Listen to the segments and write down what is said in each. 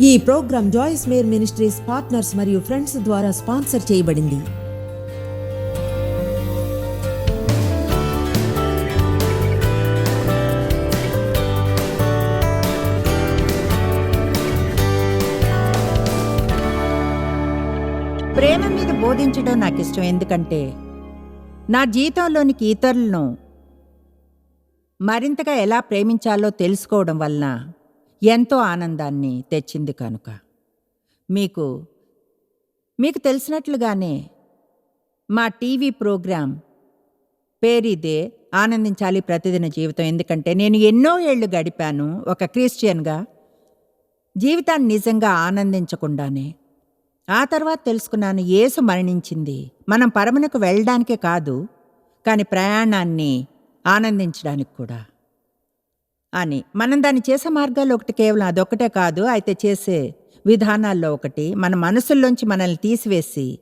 ఈ programme Joyce Meyer ministries partners మరియు friends ద్వారా స్పాన్సర్ చేయబడింది. ప్రేమ మీద బోధించడం నాకు ఇష్టం ఎందుకంటే నా జీవితంలోనికి ఇతరులను మరింతగా ఎలా ప్రేమించాలో తెలుసుకోవడం వలన ఎంతో ఆనందాన్ని తెచ్చింది కనుక. మీకు మీకు తెలిసినట్లుగానే మా టీవీ ప్రోగ్రాం పేరిదే ఆనందించాలి ప్రతిదిన జీవితం. ఎందుకంటే నేను ఎన్నో ఏళ్ళు గడిపాను ఒక క్రిస్టియన్గా జీవితాన్ని నిజంగా ఆనందించకుండానే. ఆ తర్వాత తెలుసుకున్నాను యేసు మరణించింది. మనం పరమునకు వెళ్ళడానికే కాదు కానీ ప్రయాణాన్ని ఆనందించడానికి కూడా. అని. మనం దాన్ని చేసే మార్గాల్లో ఒకటి కేవలం అదొక్కటే కాదు అయితే చేసే విధానాల్లో ఒకటి మన మనసుల్లోంచి మనల్ని తీసివేసి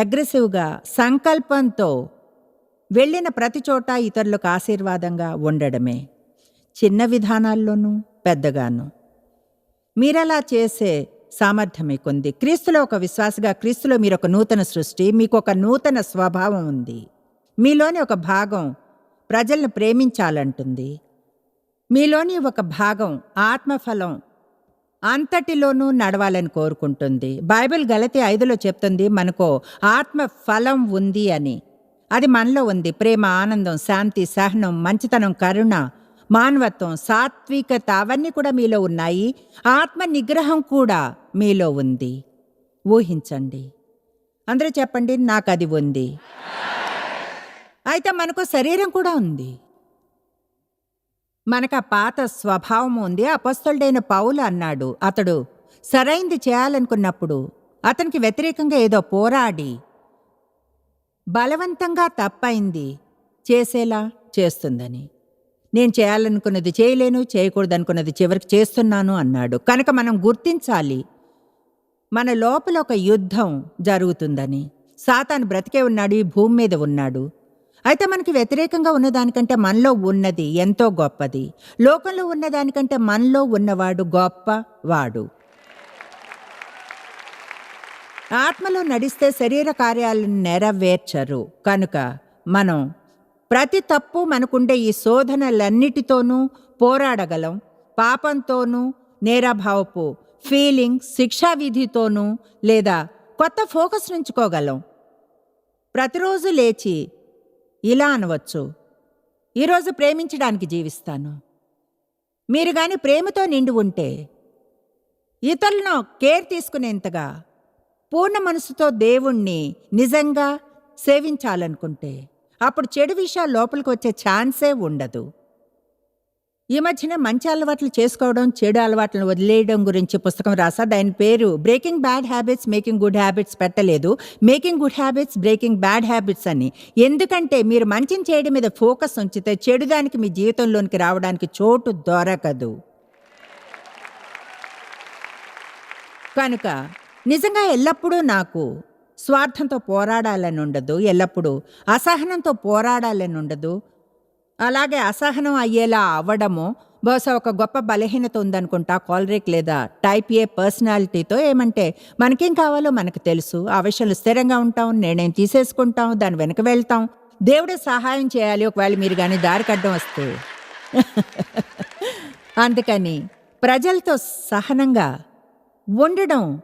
అగ్రెసివ్గా సంకల్పంతో వెళ్ళిన ప్రతి చోట ఇతరులకు ఆశీర్వాదంగా ఉండడమే. చిన్న విధానాల్లోనూ పెద్దగాను. మీరలా చేసే సామర్థ్యం మీకుంది. క్రీస్తులో ఒక విశ్వాసగా క్రీస్తులో మీరు ఒక నూతన సృష్టి మీకు ఒక నూతన స్వభావం ఉంది. మీలోని ఒక భాగం ప్రజలను ప్రేమించాలంటుంది. మీలోని ఒక భాగం ఆత్మఫలం అంతటిలోనూ నడవాలని కోరుకుంటుంది. బైబిల్ గలతి ఐదులో చెప్తుంది మనకు ఆత్మ ఫలం ఉంది అని. అది మనలో ఉంది. ప్రేమ ఆనందం శాంతి సహనం మంచితనం కరుణ మానవత్వం సాత్వికత అవన్నీ కూడా మీలో ఉన్నాయి. ఆత్మ నిగ్రహం కూడా మీలో ఉంది. ఊహించండి. అందరూ చెప్పండి నాకు అది ఉంది. అయితే మనకు శరీరం కూడా ఉంది. మనకు ఆ పాత స్వభావం ఉంది అపస్తుడైన పౌలు అన్నాడు. అతడు సరైంది చేయాలనుకున్నప్పుడు అతనికి వ్యతిరేకంగా ఏదో పోరాడి బలవంతంగా తప్పైంది చేసేలా చేస్తుందని. నేను చేయాలనుకున్నది చేయలేను చేయకూడదనుకున్నది చివరికి చేస్తున్నాను అన్నాడు. కనుక మనం గుర్తించాలి మన లోపల ఒక యుద్ధం జరుగుతుందని. సాతాను బ్రతికే ఉన్నాడు ఈ భూమి మీద ఉన్నాడు. అయితే మనకి వ్యతిరేకంగా ఉన్నదానికంటే మనలో ఉన్నది ఎంతో గొప్పది. లోకంలో ఉన్నదానికంటే మనలో ఉన్నవాడు గొప్ప వాడు ఆత్మలో నడిస్తే శరీర కార్యాలను నెరవేర్చరు. కనుక మనం ప్రతి తప్పు మనకుండే ఈ శోధనలన్నిటితోనూ పోరాడగలం. పాపంతోనూ నేరాభావపు ఫీలింగ్ శిక్షా విధితోనూ లేదా కొత్త ఫోకస్ నుంచుకోగలం. ప్రతిరోజు లేచి ఇలా అనవచ్చు. ఈరోజు ప్రేమించడానికి జీవిస్తాను. మీరు గాని ప్రేమతో నిండి ఉంటే ఇతరులను కేర్ తీసుకునేంతగా పూర్ణ మనసుతో దేవుణ్ణి నిజంగా సేవించాలనుకుంటే అప్పుడు చెడు విషయాలు లోపలికి వచ్చే ఛాన్సే ఉండదు. ఈ మధ్యన మంచి అలవాట్లు చేసుకోవడం చెడు అలవాట్లను వదిలేయడం గురించి పుస్తకం రాసా దాని పేరు breaking bad habits making good habits పెట్టలేదు. Making good habits breaking bad habits అని. ఎందుకంటే మీరు మంచిని చేయడం మీద ఫోకస్ ఉంచితే చెడు దానికి మీ జీవితంలోనికి రావడానికి చోటు దొరకదు. కనుక నిజంగా ఎల్లప్పుడూ నాకు స్వార్థంతో పోరాడాలని ఉండదు ఎల్లప్పుడూ అసహనంతో పోరాడాలని ఉండదు అలాగే అసహనం అయ్యేలా అవ్వడము బహుశా ఒక గొప్ప బలహీనత ఉందనుకుంటా కాలరిక్ లేదా టైప్ ఏ పర్సనాలిటీతో ఏమంటే మనకేం కావాలో మనకు తెలుసు. ఆ విషయంలో స్థిరంగా ఉంటాం నిర్ణయం తీసేసుకుంటాం దాని వెనక వెళ్తాం. దేవుడే సహాయం చేయాలి. ఒకవేళ మీరు కానీ దారి కడ్డం వస్తే. అందుకని ప్రజలతో సహనంగా ఉండడం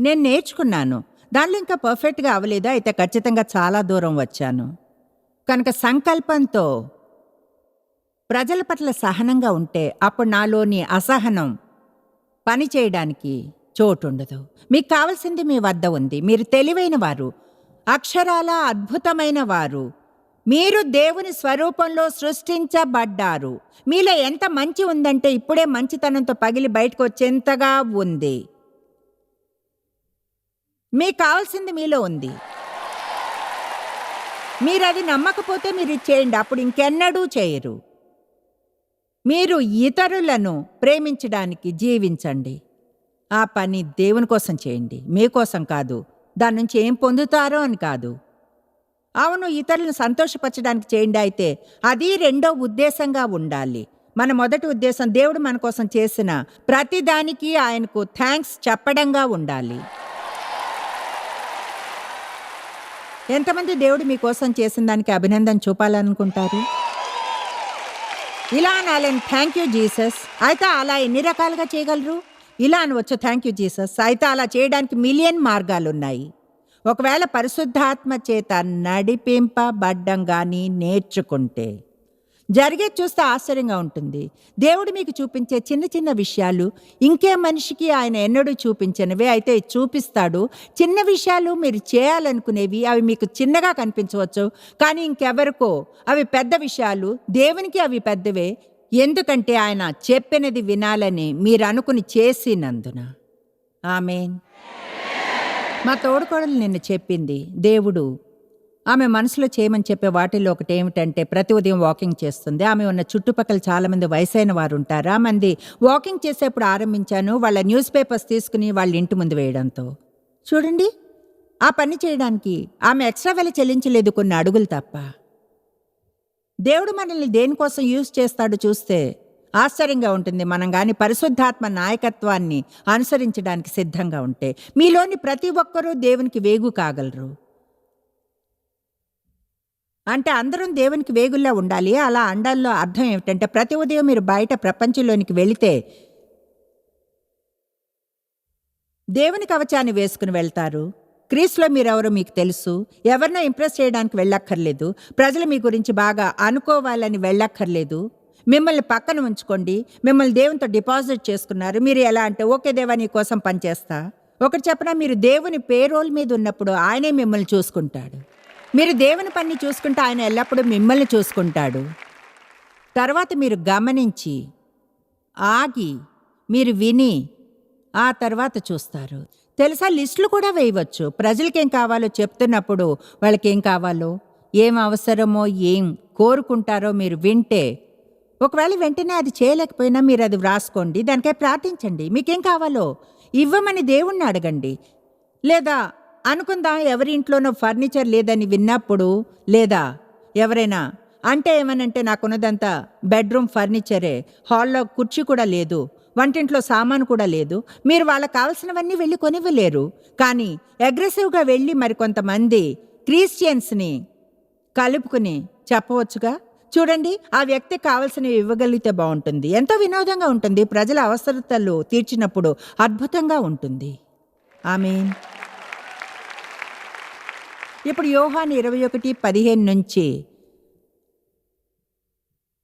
నేను నేర్చుకున్నాను. దానిలో ఇంకా పర్ఫెక్ట్గా అవ్వలేదు? అయితే ఖచ్చితంగా చాలా దూరం వచ్చాను. కనుక సంకల్పంతో ప్రజల పట్ల సహనంగా ఉంటే అప్పుడు నాలోని అసహనం పని చేయడానికి చోటుండదు. మీకు కావలసింది మీ వద్ద ఉంది. మీరు తెలివైన వారు అక్షరాల అద్భుతమైన వారు. మీరు దేవుని స్వరూపంలో సృష్టించబడ్డారు. మీలో ఎంత మంచి ఉందంటే ఇప్పుడే మంచితనంతో పగిలి బయటకు వచ్చేంతగా ఉంది. మీకు కావాల్సింది మీలో ఉంది. మీరు అది నమ్మకపోతే మీరు చేయండి. అప్పుడు ఇంకెన్నడూ చేయరు. మీరు ఇతరులను ప్రేమించడానికి జీవించండి. ఆ పని దేవుని కోసం చేయండి. మీకోసం కాదు. దాని నుంచి ఏం పొందుతారో అని కాదు. అవును ఇతరులను సంతోషపరచడానికి చేయండి అయితే అది రెండో ఉద్దేశంగా ఉండాలి. మన మొదటి ఉద్దేశం దేవుడు మన కోసం చేసిన ప్రతిదానికి ఆయనకు థ్యాంక్స్ చెప్పడంగా ఉండాలి. ఎంతమంది దేవుడు మీకోసం చేసిన దానికి అభినందన చూపాలనుకుంటారు? ఇలా అనాలని థ్యాంక్ యూ జీసస్ అయితే అలా ఎన్ని రకాలుగా చేయగలరు? ఇలా అనవచ్చు థ్యాంక్ యూ జీసస్ అయితే అలా చేయడానికి మిలియన్ మార్గాలు ఉన్నాయి ఒకవేళ పరిశుద్ధాత్మ చేత నడిపింపబడ్డం కానీ నేర్చుకుంటే జరిగే చూస్తే ఆశ్చర్యంగా ఉంటుంది. దేవుడు మీకు చూపించే చిన్న చిన్న విషయాలు ఇంకే మనిషికి ఆయన ఎన్నడూ చూపించినవి అయితే చూపిస్తాడు. చిన్న విషయాలు మీరు చేయాలనుకునేవి అవి మీకు చిన్నగా కనిపించవచ్చు కానీ ఇంకెవరికో అవి పెద్ద విషయాలు దేవునికి అవి పెద్దవే. ఎందుకంటే ఆయన చెప్పినది వినాలని మీరు అనుకుని చేసినందున. ఆమెన్. మా తోడుకోడలు నిన్ను చెప్పింది దేవుడు ఆమె మనసులో చేయమని చెప్పే వాటిల్లో ఒకటి ఏమిటంటే ప్రతి ఉదయం వాకింగ్ చేస్తుంది. ఆమె ఉన్న చుట్టుపక్కల చాలామంది వయసైన వారు ఉంటారు ఆ మంది వాకింగ్ చేసేప్పుడు ఆరంభించాను. వాళ్ళ న్యూస్ పేపర్స్ తీసుకుని వాళ్ళ ఇంటి ముందు వేయడంతో. చూడండి ఆ పని చేయడానికి ఆమె ఎక్స్ట్రా వెల చెల్లించలేదు కొన్ని అడుగులు తప్ప. దేవుడు మనల్ని దేనికోసం యూజ్ చేస్తాడు చూస్తే ఆశ్చర్యంగా ఉంటుంది. మనం కానీ పరిశుద్ధాత్మ నాయకత్వాన్ని అనుసరించడానికి సిద్ధంగా ఉంటే మీలోని ప్రతి ఒక్కరూ దేవునికి వేగు కాగలరు. అంటే అందరం దేవునికి వేగుల్లా ఉండాలి. అలా అండాల్లో అర్థం ఏమిటంటే ప్రతి ఉదయం మీరు బయట ప్రపంచంలోనికి వెళితే దేవుని కవచాన్ని వేసుకుని వెళ్తారు. క్రీస్లో మీరెవరో మీకు తెలుసు. ఎవరినో ఇంప్రెస్ చేయడానికి వెళ్ళక్కర్లేదు. ప్రజలు మీ గురించి బాగా అనుకోవాలని వెళ్ళక్కర్లేదు. మిమ్మల్ని పక్కన ఉంచుకోండి. మిమ్మల్ని దేవునితో డిపాజిట్ చేసుకున్నారు. మీరు ఎలా అంటే ఓకే దేవా నీ కోసం పనిచేస్తా. ఒకటి చెప్పనా మీరు దేవుని పేరోల్ మీద ఉన్నప్పుడు ఆయనే మిమ్మల్ని చూసుకుంటాడు. మీరు దేవుని పని చూసుకుంటే ఆయన ఎల్లప్పుడూ మిమ్మల్ని చూసుకుంటాడు. తర్వాత మీరు గమనించి ఆగి మీరు విని ఆ తర్వాత చూస్తారు. తెలుసా లిస్టులు కూడా వేయవచ్చు. ప్రజలకేం కావాలో చెప్తున్నప్పుడు వాళ్ళకేం కావాలో ఏం అవసరమో ఏం కోరుకుంటారో మీరు వింటే ఒకవేళ వెంటనే అది చేయలేకపోయినా మీరు అది వ్రాసుకోండి దానికై ప్రార్థించండి. మీకేం కావాలో ఇవ్వమని దేవుణ్ణి అడగండి. లేదా అనుకుందాం ఎవరి ఇంట్లోనో ఫర్నిచర్ లేదని విన్నప్పుడు లేదా? ఎవరైనా? అంటే ఏమనంటే నాకున్నదంతా బెడ్రూమ్ ఫర్నిచరే హాల్లో కుర్చీ కూడా లేదు వంటింట్లో సామాను కూడా లేదు. మీరు వాళ్ళకి కావాల్సినవన్నీ వెళ్ళి కొనివ్వలేరు. కానీ అగ్రెసివ్గా వెళ్ళి మరికొంతమంది క్రిస్టియన్స్ని కలుపుకుని చెప్పవచ్చుగా? చూడండి ఆ వ్యక్తి కావలసినవి ఇవ్వగలిగితే బాగుంటుంది. ఎంతో వినోదంగా ఉంటుంది. ప్రజల అవసరతలు తీర్చినప్పుడు అద్భుతంగా ఉంటుంది. ఆమెన్. ఇప్పుడు యోహాన్ ఇరవై ఒకటి పదిహేను నుంచి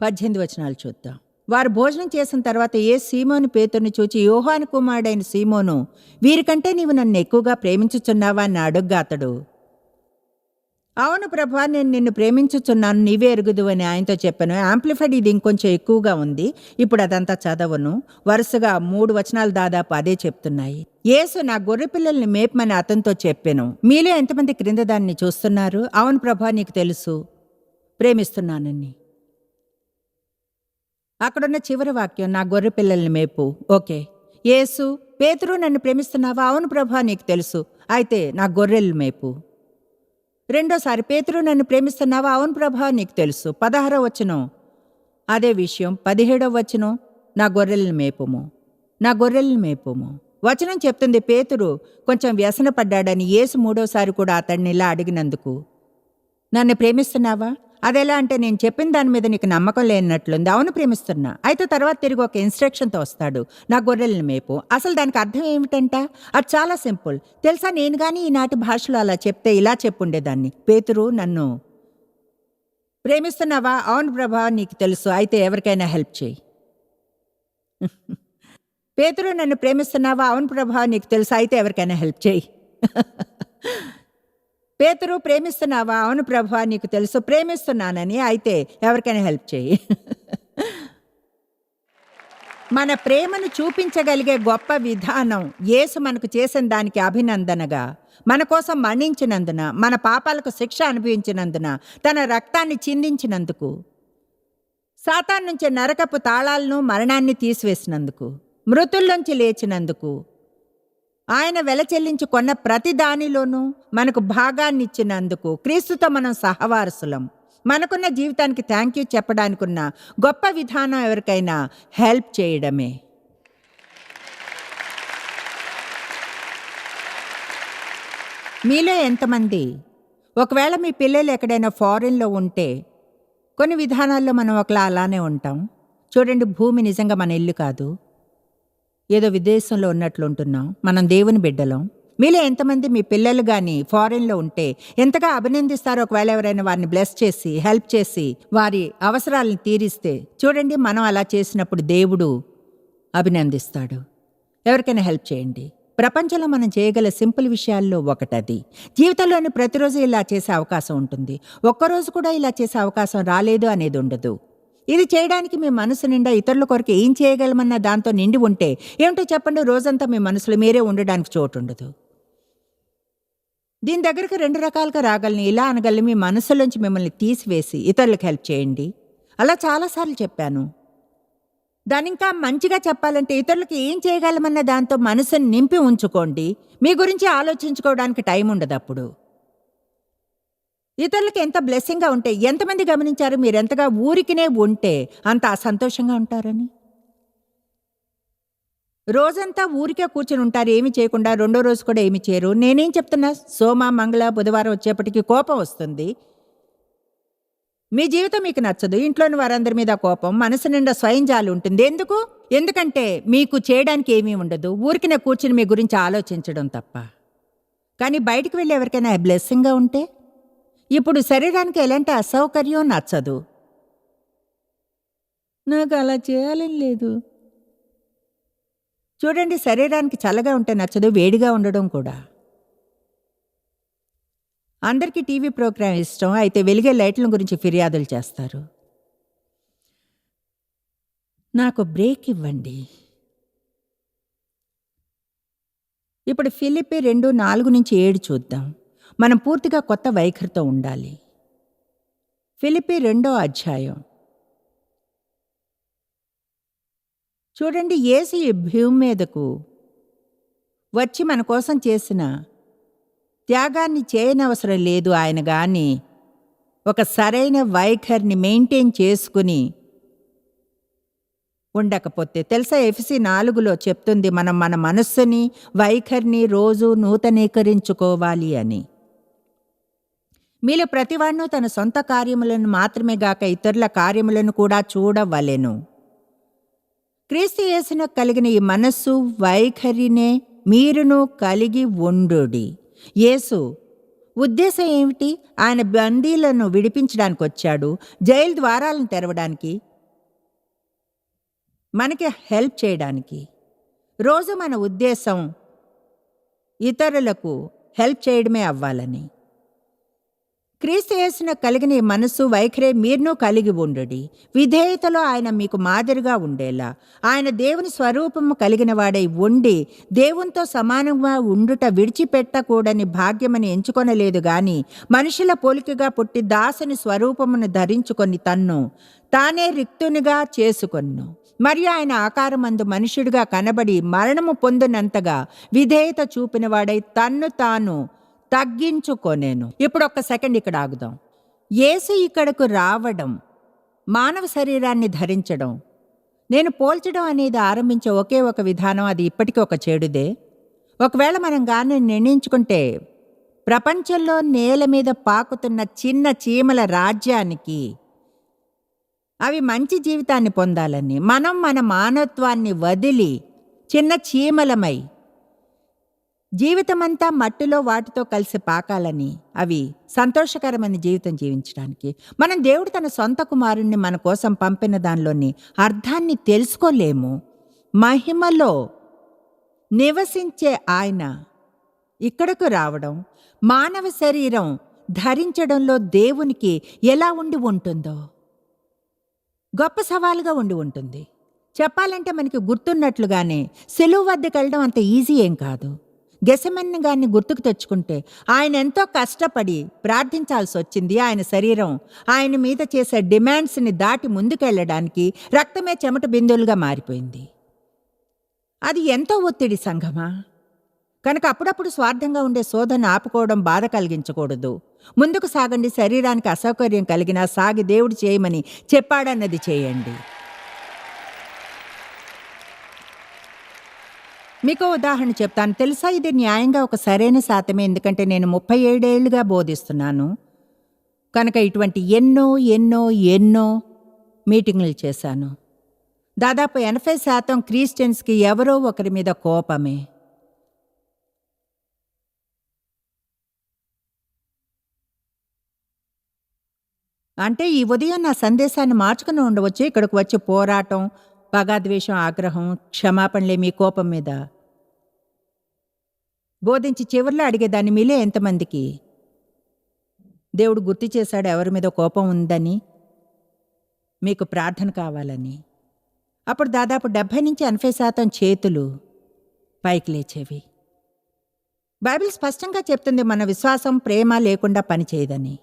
పద్దెనిమిది వచనాలు చూద్దాం. వారు భోజనం చేసిన తర్వాత ఏ సీమోను పేతుని చూచి యోహాను కుమారుడైన సీమోను వీరికంటే నీవు నన్ను ఎక్కువగా ప్రేమించుచున్నావా? అని అడుగ్గా అతడు అవును ప్రభా నేను నిన్ను ప్రేమించుచున్నాను నీవే ఎరుగుదు అని ఆయనతో చెప్పాను. యాంప్లిఫైడ్ ఇది ఇంకొంచెం ఎక్కువగా ఉంది. ఇప్పుడు అదంతా చదవను. వరుసగా మూడు వచనాలు దాదాపు అదే చెప్తున్నాయి. యేసు నా గొర్రె పిల్లల్ని మేపమని అతనితో చెప్పాను. మీలో ఎంతమంది క్రింద దాన్ని చూస్తున్నారు? అవును ప్రభా నీకు తెలుసు. ప్రేమిస్తున్నానని. అక్కడున్న చివరి వాక్యం నా గొర్రె పిల్లల్ని మేపు. ఓకే. యేసు పేతురు నన్ను ప్రేమిస్తున్నావా? అవును ప్రభా నీకు తెలుసు. అయితే నా గొర్రెలు మేపు. రెండోసారి పేతురు నన్ను ప్రేమిస్తున్నావా? అవును ప్రభా నీకు తెలుసు. పదహారో వచనం. అదే విషయం. పదిహేడవ వచనం. నా గొర్రెలను మేపుము. నా గొర్రెలను మేపుము. వచనం చెప్తుంది పేతురు కొంచెం వ్యసన పడ్డాడని యేసు మూడోసారి కూడా అతన్ని ఇలా అడిగినందుకు. నన్ను ప్రేమిస్తున్నావా? అదెలా అంటే నేను చెప్పిన దాని మీద నీకు నమ్మకం లేనట్లుంది. అవును ప్రేమిస్తున్నా. అయితే తర్వాత తిరిగి ఒక ఇన్స్ట్రక్షన్తో వస్తాడు. నా గొర్రెలను మేపు. అసలు దానికి అర్థం ఏమిటంట? అది చాలా సింపుల్. తెలుసా నేను కానీ ఈనాటి భాషలో అలా చెప్తే ఇలా చెప్పుండేదాన్ని. పేతురు నన్ను ప్రేమిస్తున్నావా? అవును ప్రభా నీకు తెలుసు. అయితే ఎవరికైనా హెల్ప్ చేయి. పేతురు నన్ను ప్రేమిస్తున్నావా? అవును ప్రభా నీకు తెలుసు? అయితే ఎవరికైనా హెల్ప్ చేయి. పేతురు ప్రేమిస్తున్నావా? అవును ప్రభా నీకు తెలుసు. ప్రేమిస్తున్నానని అయితే ఎవరికైనా హెల్ప్ చేయి. మన ప్రేమను చూపించగలిగే గొప్ప విధానం యేసు మనకు చేసిన దానికి అభినందనగా మన కోసం మరణించినందున మన పాపాలకు శిక్ష అనుభవించినందున తన రక్తాన్ని చిందించినందుకు సాతాన్ నుంచి నరకపు తాళాలను మరణాన్ని తీసివేసినందుకు మృతుల్లోంచి లేచినందుకు. ఆయన వెల చెల్లించి కొన్న ప్రతి దానిలోనూ మనకు భాగాన్నిచ్చినందుకు క్రీస్తుతో మనం సహవారసులం. మనకున్న జీవితానికి థ్యాంక్ యూ చెప్పడానికి ఉన్న గొప్ప విధానం ఎవరికైనా హెల్ప్ చేయడమే. మీలో ఎంతమంది? ఒకవేళ మీ పిల్లలు ఎక్కడైనా ఫారిన్లో ఉంటే కొన్ని విధానాల్లో మనం ఒకలా అలానే ఉంటాం. చూడండి భూమి నిజంగా మన ఇల్లు కాదు. ఏదో విదేశంలో ఉన్నట్లు ఉంటున్నాం. మనం దేవుని బిడ్డలం. మీలో ఎంతమంది మీ పిల్లలు కానీ ఫారెన్లో ఉంటే ఎంతగా అభినందిస్తారో ఒకవేళ ఎవరైనా వారిని బ్లెస్ చేసి హెల్ప్ చేసి వారి అవసరాలను తీరిస్తే చూడండి మనం అలా చేసినప్పుడు దేవుడు అభినందిస్తాడు. ఎవరికైనా హెల్ప్ చేయండి. ప్రపంచంలో మనం చేయగల సింపుల్ విషయాల్లో ఒకటది. జీవితంలోని ప్రతిరోజు ఇలా చేసే అవకాశం ఉంటుంది. ఒక్కరోజు కూడా ఇలా చేసే అవకాశం రాలేదు అనేది ఉండదు. ఇది చేయడానికి మీ మనసు నిండా ఇతరుల కొరకు ఏం చేయగలమన్న దాంతో నిండి ఉంటే ఏమిటో చెప్పండి. రోజంతా మీ మనసులో మీరే ఉండడానికి చోటు ఉండదు దీని దగ్గరకు రెండు రకాలుగా రాగలని ఇలా అనగలని. మీ మనసులోంచి మిమ్మల్ని తీసివేసి ఇతరులకు హెల్ప్ చేయండి. అలా చాలాసార్లు చెప్పాను. దాని ఇంకా మంచిగా చెప్పాలంటే ఇతరులకు ఏం చేయగలమన్న దాంతో మనసుని నింపి ఉంచుకోండి. మీ గురించి ఆలోచించుకోవడానికి టైం ఉండదు అప్పుడు. ఇతరులకి ఎంత బ్లెస్సింగ్గా ఉంటే ఎంతమంది గమనించారు మీరెంతగా ఊరికినే ఉంటే అంత అసంతోషంగా ఉంటారని? రోజంతా ఊరికే కూర్చుని ఉంటారు ఏమి చేయకుండా రెండో రోజు కూడా ఏమి చేయరు. నేనేం చెప్తున్నా సోమ మంగళ బుధవారం వచ్చేప్పటికి కోపం వస్తుంది. మీ జీవితం మీకు నచ్చదు ఇంట్లోని వారందరి మీద కోపం మనసు నిండా స్వయం జాలి ఉంటుంది. ఎందుకు? ఎందుకంటే మీకు చేయడానికి ఏమీ ఉండదు. ఊరికినే కూర్చుని మీ గురించి ఆలోచించడం తప్ప. కానీ బయటకు వెళ్ళి ఎవరికైనా బ్లెస్సింగ్గా ఉంటే? ఇప్పుడు శరీరానికి ఎలాంటి అసౌకర్యం నచ్చదు. నాకు అలా చేయాలని లేదు. చూడండి శరీరానికి చల్లగా ఉంటే నచ్చదు వేడిగా ఉండడం కూడా. అందరికీ టీవీ ప్రోగ్రాం ఇష్టం అయితే వెలిగే లైట్ల గురించి ఫిర్యాదులు చేస్తారు. నాకు బ్రేక్ ఇవ్వండి. ఇప్పుడు ఫిలిపి రెండు నాలుగు నుంచి ఏడు చూద్దాం. మనం పూర్తిగా కొత్త వైఖరితో ఉండాలి. ఫిలిపి రెండో అధ్యాయం. చూడండి ఏసు ఈ భూమి మీదకు వచ్చి మన కోసం చేసిన త్యాగాన్ని చేయనవసరం లేదు ఆయన గాని ఒక సరైన వైఖరిని మెయింటైన్ చేసుకుని ఉండకపోతే. తెలుసా ఎఫ్సి నాలుగులో చెప్తుంది మనం మన మనస్సుని వైఖరిని రోజు నూతనీకరించుకోవాలి అని. మీలో ప్రతివాడును తన సొంత కార్యములను మాత్రమే గాక ఇతరుల కార్యములను కూడా చూడవలెను. క్రీస్తు యేసునకు కలిగిన ఈ మనస్సు వైఖరినే మీరును కలిగి ఉండుడి. యేసు ఉద్దేశం ఏమిటి? ఆయన బందీలను విడిపించడానికి వచ్చాడు జైలు ద్వారాలను తెరవడానికి మనకి హెల్ప్ చేయడానికి. రోజు మన ఉద్దేశం ఇతరులకు హెల్ప్ చేయడమే అవ్వాలని. క్రీస్తుయేసున కలిగిన ఈ మనస్సు వైఖరే మీరును కలిగి ఉండుడి. విధేయతలో ఆయన మీకు మాదిరిగా ఉండేలా. ఆయన దేవుని స్వరూపము కలిగిన వాడై ఉండి దేవునితో సమానంగా ఉండుట విడిచిపెట్టకూడని భాగ్యమని ఎంచుకొనలేదు గాని మనుషుల పోలికగా పుట్టి దాసుని స్వరూపమును ధరించుకొని తన్ను. తానే రిక్తునిగా చేసుకొన్ను. మరియు ఆయన ఆకారమందు మనుషుడిగా కనబడి మరణము పొందినంతగా విధేయత చూపినవాడై తన్ను తాను తగ్గించుకొనేను ఇప్పుడు ఒక సెకండ్ ఇక్కడ ఆగుదాం. యేసు ఇక్కడకు రావడం మానవ శరీరాన్ని ధరించడం నేను పోల్చడం అనేది ఆరంభించే ఒకే ఒక విధానం అది ఇప్పటికీ ఒక చెడుదే. ఒకవేళ మనం కానీ నిర్ణయించుకుంటే ప్రపంచంలో నేల మీద పాకుతున్న చిన్న చీమల రాజ్యానికి అవి మంచి జీవితాన్ని పొందాలని మనం మన మానవత్వాన్ని వదిలి చిన్న చీమలమై జీవితమంతా మట్టిలో వాటితో కలిసి పాకాలని అవి సంతోషకరమైన జీవితం జీవించడానికి. మనం దేవుడు తన సొంత కుమారుణ్ణి మన కోసం పంపిన దానిలోని అర్థాన్ని తెలుసుకోలేము. మహిమలో నివసించే ఆయన ఇక్కడకు రావడం మానవ శరీరం ధరించడంలో దేవునికి ఎలా ఉండి ఉంటుందో గొప్ప సవాలుగా ఉండి ఉంటుంది. చెప్పాలంటే మనకి గుర్తున్నట్లుగానే సెలువు వద్దకు వెళ్ళడం అంత ఈజీ ఏం కాదు. గెసమెన్ గారిని గుర్తుకు తెచ్చుకుంటే ఆయన ఎంతో కష్టపడి ప్రార్థించాల్సి వచ్చింది ఆయన శరీరం. ఆయన మీద చేసే డిమాండ్స్ని దాటి ముందుకెళ్ళడానికి రక్తమే చెమట బిందువులుగా మారిపోయింది. అది ఎంతో ఒత్తిడి సంఘమా? కనుక అప్పుడప్పుడు స్వార్థంగా ఉండే శోధన ఆపుకోవడం బాధ కలిగించకూడదు. ముందుకు సాగండి శరీరానికి అసౌకర్యం కలిగినా సాగి దేవుడు చేయమని చెప్పాడన్నది చేయండి. మీకు ఉదాహరణ చెప్తాను. తెలుసా? ఇది న్యాయంగా ఒక సరైన శాతమే. ఎందుకంటే నేను ముప్పై ఏడేళ్ళుగా బోధిస్తున్నాను. కనుక ఇటువంటి ఎన్నో ఎన్నో ఎన్నో మీటింగులు చేశాను. దాదాపు ఎనభై శాతం క్రిస్టియన్స్కి ఎవరో ఒకరి మీద కోపమే. అంటే ఈ ఉదయం నా సందేశాన్ని మార్చుకుని ఉండవచ్చు. ఇక్కడికి వచ్చి పోరాటం పగాద్వేషం ఆగ్రహం క్షమాపణలే మీ కోపం మీద. బోధించి చివరిలో అడిగేదాన్ని మీలే ఎంతమందికి? దేవుడు గుర్తు చేశాడు ఎవరి మీద కోపం ఉందని మీకు ప్రార్థన కావాలని. అప్పుడు దాదాపు డెబ్భై నుంచి ఎనభై శాతం చేతులు పైకి లేచేవి. బైబిల్ స్పష్టంగా చెప్తుంది మన విశ్వాసం ప్రేమ లేకుండా పనిచేయదని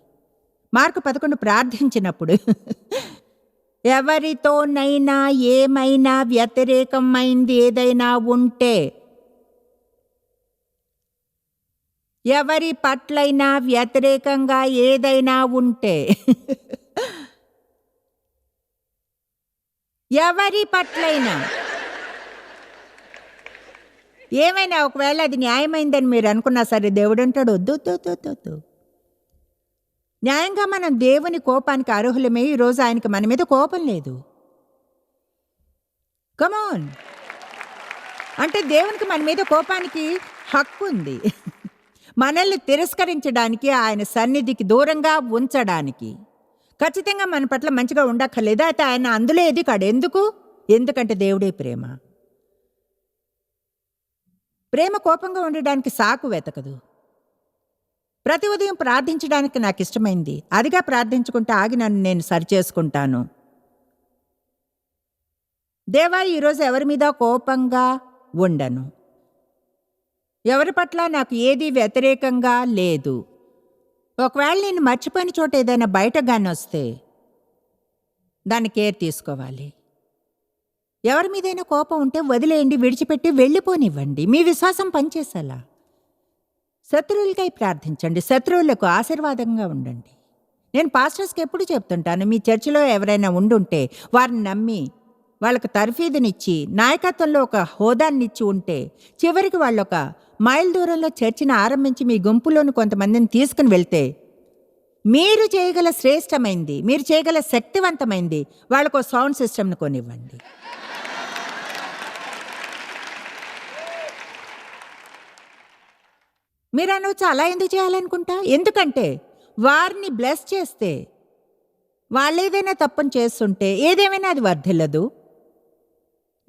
మార్కు పదకొండు ప్రార్థించినప్పుడు ఎవరితోనైనా ఏమైనా వ్యతిరేకమైంది ఏదైనా ఉంటే ఎవరి పట్లైనా వ్యతిరేకంగా ఏదైనా ఉంటే. ఎవరి పట్లైనా. ఏమైనా ఒకవేళ అది న్యాయమైందని మీరు అనుకున్నా సరే దేవుడు అంటాడు వద్దు వద్దు న్యాయంగా మనం దేవుని కోపానికి అర్హులమే ఈరోజు ఆయనకి మన మీద కోపం లేదు. కమాన్ అంటే దేవునికి మన మీద కోపానికి హక్కు ఉంది. మనల్ని తిరస్కరించడానికి ఆయన సన్నిధికి దూరంగా ఉంచడానికి. ఖచ్చితంగా మన పట్ల మంచిగా ఉండక్కర్లేదు? అయితే ఆయన అందులో ఎదిగాడు. ఎందుకు? ఎందుకంటే దేవుడే ప్రేమ. ప్రేమ కోపంగా ఉండడానికి సాకు వెతకదు. ప్రతి ఉదయం ప్రార్థించడానికి నాకు ఇష్టమైంది. అదిగా ప్రార్థించుకుంటే ఆగి నన్ను నేను సరిచేసుకుంటాను. దేవా ఈరోజు ఎవరి మీద కోపంగా ఉండను? ఎవరి పట్ల నాకు ఏది వ్యతిరేకంగా లేదు. ఒకవేళ నేను మర్చిపోయిన చోట ఏదైనా బయట గాని వస్తే దాన్ని కేర్ తీసుకోవాలి. ఎవరి మీదైనా కోపం ఉంటే వదిలేయండి విడిచిపెట్టి వెళ్ళిపోనివ్వండి. మీ విశ్వాసం పనిచేసేలా. శత్రువులకై ప్రార్థించండి శత్రువులకు ఆశీర్వాదంగా ఉండండి. నేను పాస్టర్స్కి ఎప్పుడు చెప్తుంటాను మీ చర్చిలో ఎవరైనా ఉండుంటే వారిని నమ్మి వాళ్ళకు తర్ఫీదునిచ్చి నాయకత్వంలో ఒక హోదాన్నిచ్చి ఉంటే చివరికి వాళ్ళొక మైల్ దూరంలో చర్చిని ఆరంభించి మీ గుంపులోని కొంతమందిని తీసుకుని వెళ్తే మీరు చేయగల శ్రేష్టమైంది మీరు చేయగల శక్తివంతమైంది వాళ్ళకు సౌండ్ సిస్టమ్ను కొనివ్వండి. మీరు అనవచ్చు అలా ఎందుకు చేయాలనుకుంటా? ఎందుకంటే వారిని బ్లెస్ చేస్తే వాళ్ళు ఏదైనా తప్పని చేస్తుంటే ఏదేమైనా అది వర్ధిల్లదు.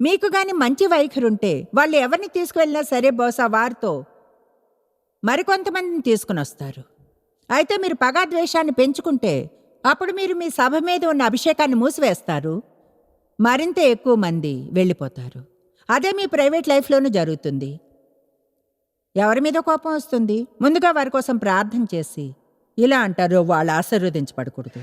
మీకు గాని మంచి వైఖరుంటే ఉంటే వాళ్ళు ఎవరిని తీసుకువెళ్ళినా సరే బహుశా వారితో మరికొంతమందిని తీసుకుని వస్తారు అయితే మీరు పగా ద్వేషాన్ని పెంచుకుంటే అప్పుడు మీరు మీ సభ మీద ఉన్న అభిషేకాన్ని మూసివేస్తారు. మరింత ఎక్కువ మంది వెళ్ళిపోతారు. అదే మీ ప్రైవేట్ లైఫ్లోనూ జరుగుతుంది. ఎవరి మీద కోపం వస్తుంది? ముందుగా వారి కోసం ప్రార్థన చేసి ఇలా అంటారు వాళ్ళు ఆశీర్వదించబడకూడదు.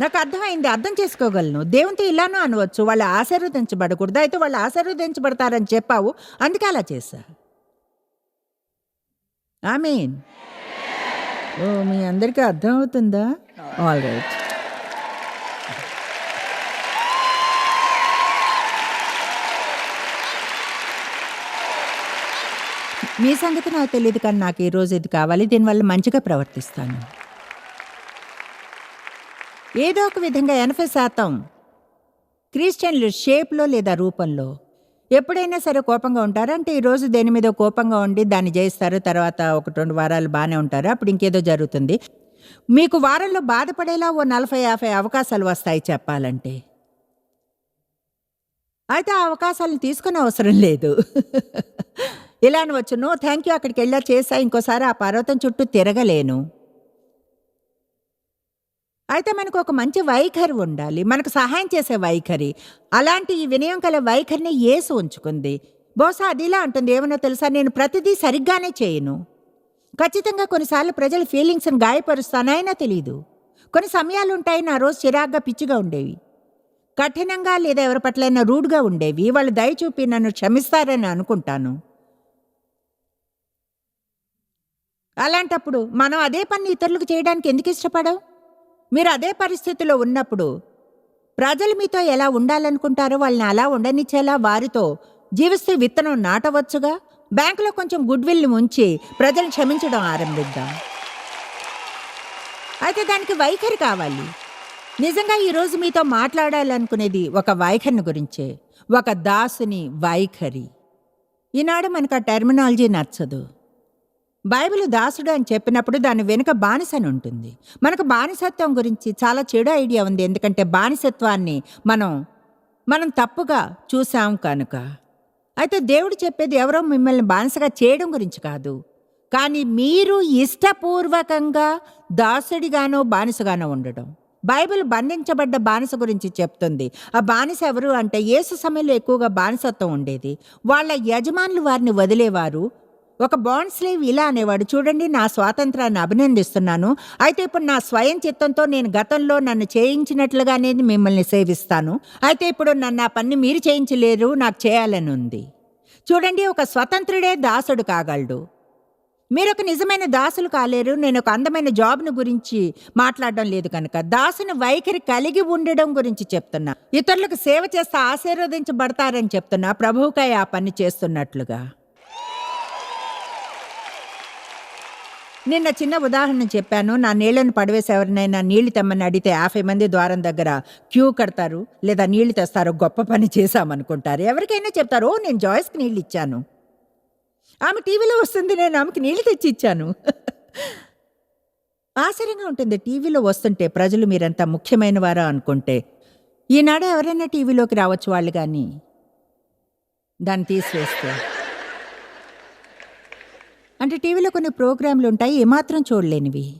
నాకు అర్థమైంది అర్థం చేసుకోగలను. దేవునితో ఇలానో అనవచ్చు వాళ్ళు ఆశీర్వదించబడకూడదు అయితే వాళ్ళు ఆశీర్వదించబడతారని చెప్పావు అందుకే అలా చేశా మీన్ ఓ మీ అందరికీ అర్థమవుతుందా ఆల్ రైట్ మీ సంగతి నాకు తెలియదు కానీ నాకు ఈ రోజు ఇది కావాలి దీనివల్ల మంచిగా ప్రవర్తిస్తాను. ఏదో ఒక విధంగా ఎనభై శాతం క్రిస్టియన్లు షేప్లో లేదా రూపంలో. ఎప్పుడైనా సరే కోపంగా ఉంటారా? అంటే ఈరోజు దేని మీద కోపంగా ఉండి దాన్ని జయిస్తారు తర్వాత ఒక రెండు వారాలు బాగానే ఉంటారు? అప్పుడు ఇంకేదో జరుగుతుంది. మీకు వారంలో బాధపడేలా ఓ నలభై యాభై అవకాశాలు వస్తాయి చెప్పాలంటే. అయితే ఆ అవకాశాలను తీసుకునే అవసరం లేదు. ఇలా అనవచ్చు. నో థ్యాంక్ యూ అక్కడికి వెళ్ళా చేసా ఇంకోసారి ఆ పర్వతం చుట్టూ తిరగలేను. అయితే మనకు ఒక మంచి వైఖరి ఉండాలి. మనకు సహాయం చేసే వైఖరి. అలాంటి ఈ వినయం కల వైఖరిని ఏసు ఉంచుకుంది. బహుశా అది ఇలా అంటుంది. ఏమన్నా తెలుసా? నేను ప్రతిదీ సరిగ్గానే చేయను. ఖచ్చితంగా కొన్నిసార్లు ప్రజల ఫీలింగ్స్ని గాయపరుస్తానైనా తెలియదు కొన్ని సమయాలు ఉంటాయి నా రోజు చిరాగ్గా పిచ్చిగా ఉండేవి. కఠినంగా లేదా ఎవరి పట్లైనా రూడ్గా ఉండేవి. వాళ్ళు దయచూపి నన్ను క్షమిస్తారని అనుకుంటాను. అలాంటప్పుడు మనం అదే పని ఇతరులకు చేయడానికి ఎందుకు ఇష్టపడవు? మీరు అదే పరిస్థితిలో ఉన్నప్పుడు ప్రజలు మీతో ఎలా ఉండాలనుకుంటారో వాళ్ళని అలా ఉండనిచ్చేలా వారితో జీవిస్తే విత్తనం నాటవచ్చుగా? బ్యాంకులో కొంచెం గుడ్ విల్ని ఉంచి ప్రజలు క్షమించడం ఆరంభిద్దాం. అయితే దానికి వైఖరి కావాలి. నిజంగా ఈరోజు మీతో మాట్లాడాలనుకునేది ఒక వైఖరిని గురించే. ఒక దాసుని వైఖరి. ఈనాడు మనకు ఆ టెర్మినాలజీ నచ్చదు. బైబిల్ దాసుడు అని చెప్పినప్పుడు దాని వెనుక బానిస అని ఉంటుంది. మనకు బానిసత్వం గురించి చాలా చెడు ఐడియా ఉంది. ఎందుకంటే బానిసత్వాన్ని మనం మనం తప్పుగా చూసాం కనుక. అయితే దేవుడు చెప్పేది ఎవరో మిమ్మల్ని బానిసగా చేయడం గురించి కాదు. కానీ మీరు ఇష్టపూర్వకంగా దాసుడిగానో బానిసగానో ఉండడం. బైబిల్ బంధించబడ్డ బానిస గురించి చెప్తుంది. ఆ బానిస ఎవరు అంటే యేసు సమయంలో ఎక్కువగా బానిసత్వం ఉండేది. వాళ్ళ యజమానులు వారిని వదిలేవారు. ఒక బాండ్ స్లీవ్ ఇలా అనేవాడు. చూడండి నా స్వాతంత్రాన్ని అభినందిస్తున్నాను. అయితే ఇప్పుడు నా స్వయం చిత్తంతో నేను గతంలో నన్ను చేయించినట్లుగానే మిమ్మల్ని సేవిస్తాను. అయితే ఇప్పుడు నన్ను ఆ పని మీరు చేయించలేరు నాకు చేయాలని ఉంది. చూడండి ఒక స్వతంత్రుడే దాసుడు కాగలడు. మీరు ఒక నిజమైన దాసులు కాలేరు. నేను ఒక అందమైన జాబ్ను గురించి మాట్లాడడం లేదు కనుక. దాసుని వైఖరి కలిగి ఉండడం గురించి చెప్తున్నా. ఇతరులకు సేవ చేస్తే ఆశీర్వదించబడతారని చెప్తున్నా. ప్రభువుకై ఆ పని చేస్తున్నట్లుగా. నిన్న చిన్న ఉదాహరణ చెప్పాను. నా నీళ్ళను పడవేసి ఎవరినైనా నీళ్ళు తెమ్మని అడిగితే యాభై మంది ద్వారం దగ్గర క్యూ కడతారు లేదా నీళ్ళు తెస్తారు. గొప్ప పని చేశామనుకుంటారు. ఎవరికైనా చెప్తారు ఓ నేను జాయిస్కి నీళ్ళు ఇచ్చాను. ఆమె టీవీలో వస్తుంది నేను ఆమెకి నీళ్ళు తెచ్చి ఇచ్చాను ఆశ్చర్యంగా ఉంటుంది. టీవీలో వస్తుంటే ప్రజలు మీరంతా ముఖ్యమైన వారా అనుకుంటే ఈనాడు ఎవరైనా టీవీలోకి రావచ్చు వాళ్ళు కానీ దాన్ని తీసివేస్తే. అంటే టీవీలో కొన్ని ప్రోగ్రాంలు ఉంటాయి ఏమాత్రం చూడలేనివి.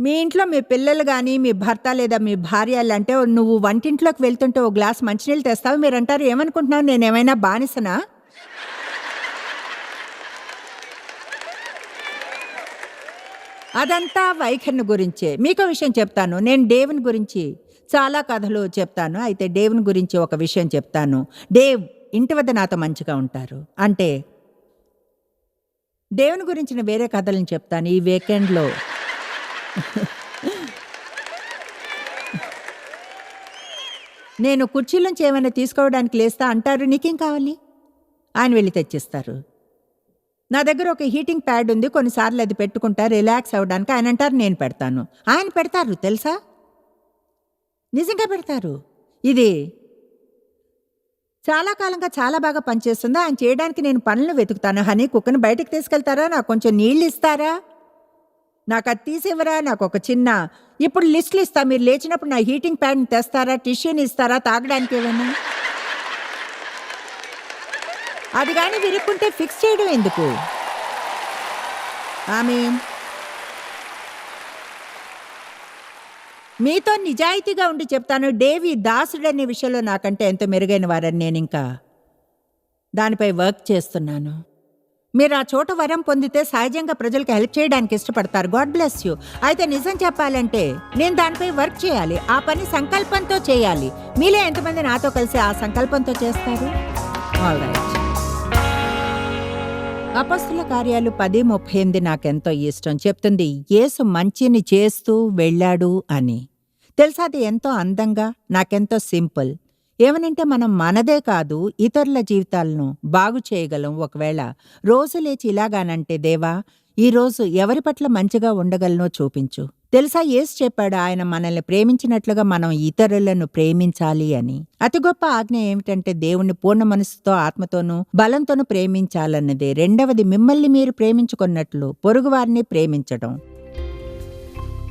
మీ ఇంట్లో మీ పిల్లలు కానీ మీ భర్త లేదా మీ భార్య అంటే నువ్వు వంటింట్లోకి వెళ్తుంటే ఓ గ్లాస్ మంచినీళ్ళు తెస్తావు? మీరు అంటారు ఏమనుకుంటున్నావు? నేను ఏమైనా బానిసనా? అదంతా వైఖరిని గురించే. మీకు విషయం చెప్తాను. నేను దేవుని గురించి చాలా కథలు చెప్తాను. అయితే దేవుని గురించి ఒక విషయం చెప్తాను. డేవ్ ఇంటి వద్ద నాతో మంచిగా ఉంటారు. అంటే దేవుని గురించిన వేరే కథలను చెప్తాను ఈ వీకెండ్లో. నేను కుర్చీలోంచి ఏమైనా తీసుకోవడానికి లేస్తా అంటారు నీకేం కావాలి? ఆయన వెళ్ళి తెచ్చిస్తారు. నా దగ్గర ఒక హీటింగ్ ప్యాడ్ ఉంది కొన్నిసార్లు అది పెట్టుకుంటా రిలాక్స్ అవ్వడానికి ఆయన అంటారు నేను పెడతాను. ఆయన పెడతారు తెలుసా? నిజంగా పెడతారు. ఇది చాలా కాలంగా చాలా బాగా పనిచేస్తుంది? ఆయన చేయడానికి నేను పనులు వెతుకుతాను. హనీ కుక్కను బయటకు తీసుకెళ్తారా? నాకు కొంచెం నీళ్ళు ఇస్తారా? నాకు అది తీసివ్వరా? నాకు ఒక చిన్న ఇప్పుడు లిస్టులు ఇస్తా. మీరు లేచినప్పుడు నా హీటింగ్ ప్యాడ్ని తెస్తారా? టిష్యూని ఇస్తారా? తాగడానికి ఏమైనా? అది కానీ విరుక్కుంటే ఫిక్స్ చేయడం ఎందుకు? ఆమె మీతో నిజాయితీగా ఉండి చెప్తాను. డేవి దాసుడు అనే విషయంలో నాకంటే ఎంతో మెరుగైన వారని నేను ఇంకా దానిపై వర్క్ చేస్తున్నాను. మీరు ఆ చోట వరం పొందితే సహజంగా ప్రజలకు హెల్ప్ చేయడానికి ఇష్టపడతారు. God bless you. అయితే నిజం చెప్పాలంటే నేను దానిపై వర్క్ చేయాలి. ఆ పని సంకల్పంతో చేయాలి. మీలో ఎంతమంది నాతో కలిసి ఆ సంకల్పంతో చేస్తారు? అపస్తుల కార్యాలు పది ముప్పై ఎనిమిది నాకెంతో ఇష్టం. చెప్తుంది యేసు మంచిని చేస్తూ వెళ్ళాడు అని. తెలుసా అది ఎంతో అందంగా నాకెంతో సింపుల్. ఏమనంటే మనం మనదే కాదు ఇతరుల జీవితాలను బాగు చేయగలం. ఒకవేళ రోజు లేచి ఇలాగానంటే దేవా ఈ రోజు ఎవరి పట్ల మంచిగా ఉండగలనో చూపించు. తెలుసా ఏసు చెప్పాడు ఆయన మనల్ని ప్రేమించినట్లుగా మనం ఇతరులను ప్రేమించాలి అని. అతి గొప్ప ఆజ్ఞ ఏమిటంటే దేవుణ్ణి పూర్ణ మనసుతో ఆత్మతోనూ బలంతోనూ ప్రేమించాలన్నదే. రెండవది మిమ్మల్ని మీరు ప్రేమించుకున్నట్లు పొరుగువారిని ప్రేమించడం.